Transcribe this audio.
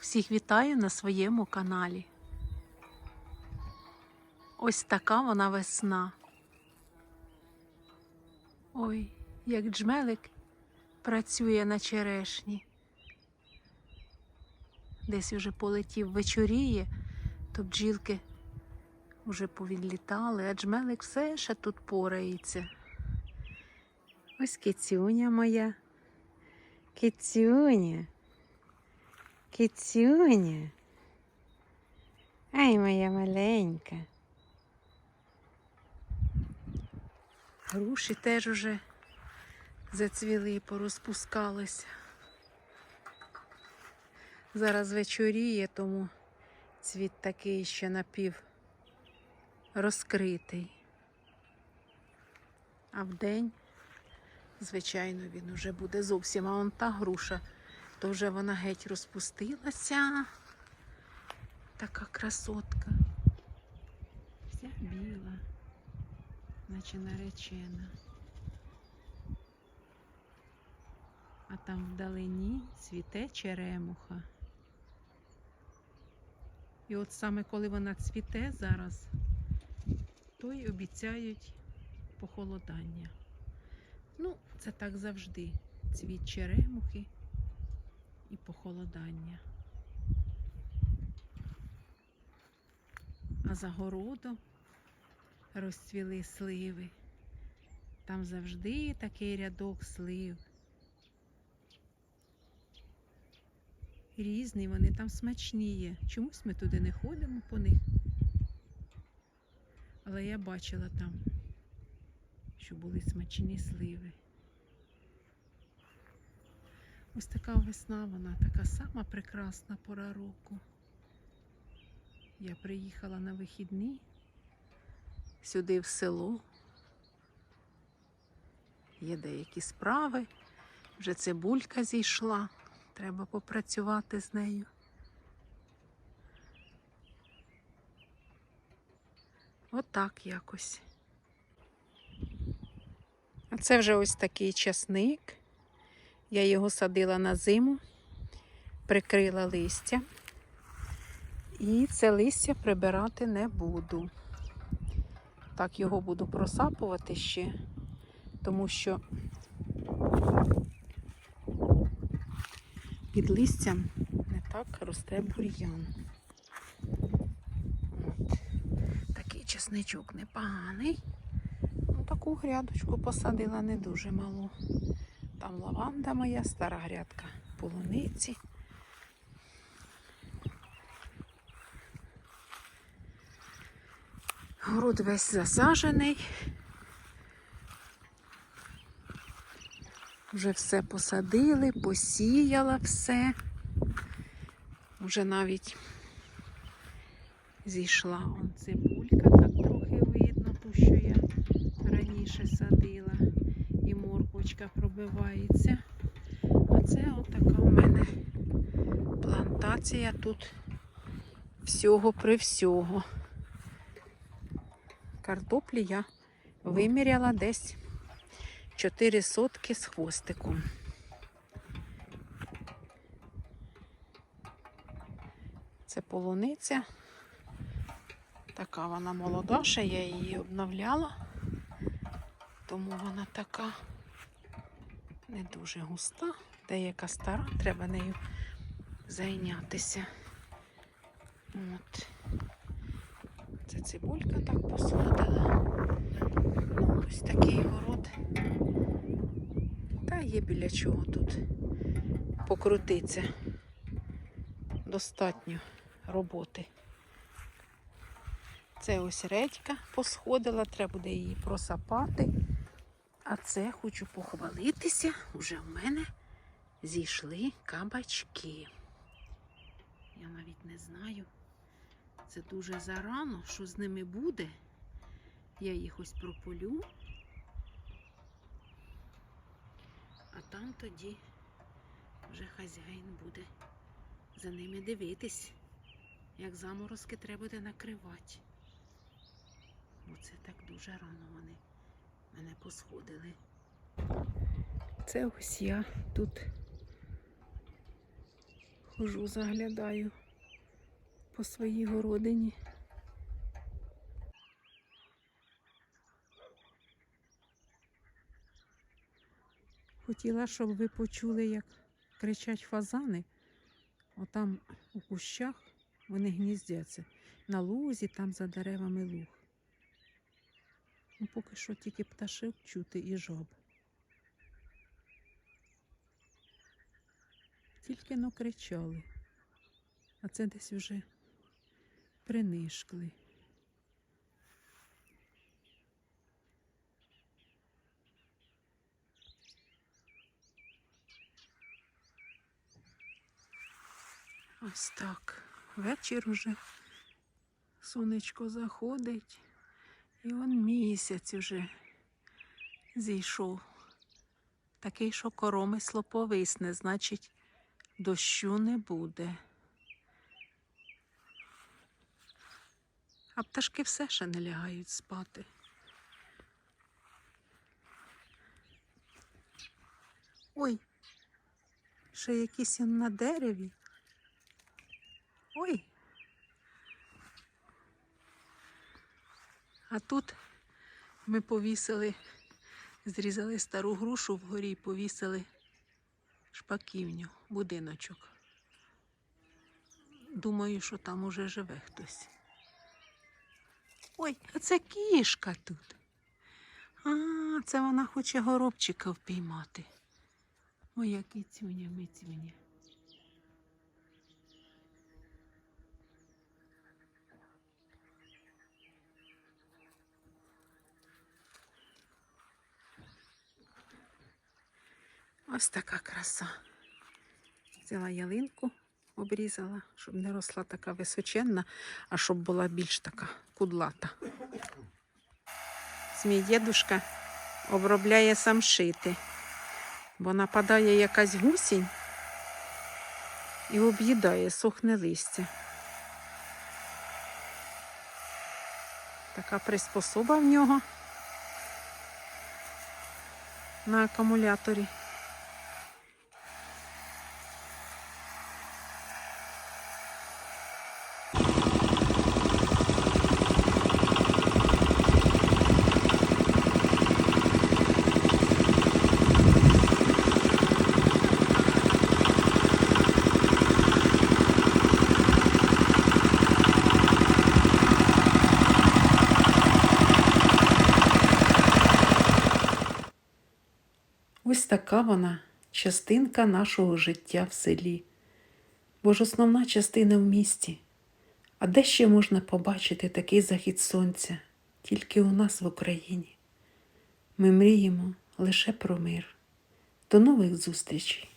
Всіх вітаю на своєму каналі. Ось така вона весна. Ой, як джмелик працює на черешні. Десь уже полетів вечоріє, то бджілки вже повідлітали, а джмелик все ще тут порається. Ось кицюня моя. Кицюня. Кицюня. Ай, моя маленька. Груші теж уже зацвіли і порозпускалися. Зараз вечоріє, тому цвіт такий ще напів розкритий. А вдень, звичайно, він уже буде зовсім, а он та груша то вже вона геть розпустилася. Така красотка. Вся біла, наче наречена. А там вдалині цвіте черемуха. І от саме коли вона цвіте зараз, то й обіцяють похолодання. Ну, це так завжди. Цвіт черемухи і похолодання. А за городом розцвіли сливи. Там завжди такий рядок слив. Різні вони там смачні є. Чомусь ми туди не ходимо по них. Але я бачила там, що були смачні сливи. Ось така весна, вона така сама прекрасна пора року. Я приїхала на вихідні сюди в село. Є деякі справи. Вже цибулька зійшла. Треба попрацювати з нею. Отак якось. А це вже ось такий часник. Я його садила на зиму, прикрила листя. І це листя прибирати не буду. Так його буду просапувати ще, тому що під листям не так росте бур'ян. Такий чесничок непоганий. Ну, таку грядочку посадила не дуже малу. Там лаванда моя, стара грядка полуниці. Город весь засажений. Вже все посадили, посіяла все. Вже навіть зійшла он цибулька, так трохи видно, ту, що я раніше садила і морквочка пробивається. А це отака в мене плантація тут всього при всього. Картоплі я виміряла десь 4 сотки з хвостиком. Це полуниця. Така вона молода, ще я її обновляла тому вона така не дуже густа, деяка стара, треба нею зайнятися. От. Це цибулька так посадила. Ну, ось такий город. Та є біля чого тут покрутиться. Достатньо роботи. Це ось редька посходила, треба буде її просапати. А це хочу похвалитися, уже в мене зійшли кабачки. Я навіть не знаю. Це дуже зарано, що з ними буде. Я їх ось прополю. А там тоді вже хазяїн буде за ними дивитись, як заморозки треба буде накривати. Оце так дуже рано вони мене посходили. Це ось я тут Хожу, заглядаю по своїй городині. Хотіла, щоб ви почули, як кричать фазани. Отам у кущах вони гніздяться. На лузі, там за деревами луг. Ну, поки що тільки пташок чути і жаб. Тільки но кричали, а це десь вже принишкли. Ось так. Вечір уже сонечко заходить, і он місяць уже зійшов. Такий, що коромисло повисне, значить, дощу не буде. А пташки все ще не лягають спати. Ой, ще якісь он на дереві. Ой. А тут ми повісили, зрізали стару грушу вгорі і повісили шпаківню, будиночок. Думаю, що там уже живе хтось. Ой, а це кішка тут. А, це вона хоче горобчика впіймати. Моя кицюня, мицюня. Ось така краса. Взяла ялинку, обрізала, щоб не росла така височенна, а щоб була більш така кудлата. Мій дідушка обробляє самшити, бо нападає якась гусінь і об'їдає, сохне листя. Така приспособа в нього на акумуляторі. Ось така вона частинка нашого життя в селі. Бо ж основна частина в місті. А де ще можна побачити такий захід сонця? Тільки у нас в Україні. Ми мріємо лише про мир. До нових зустрічей!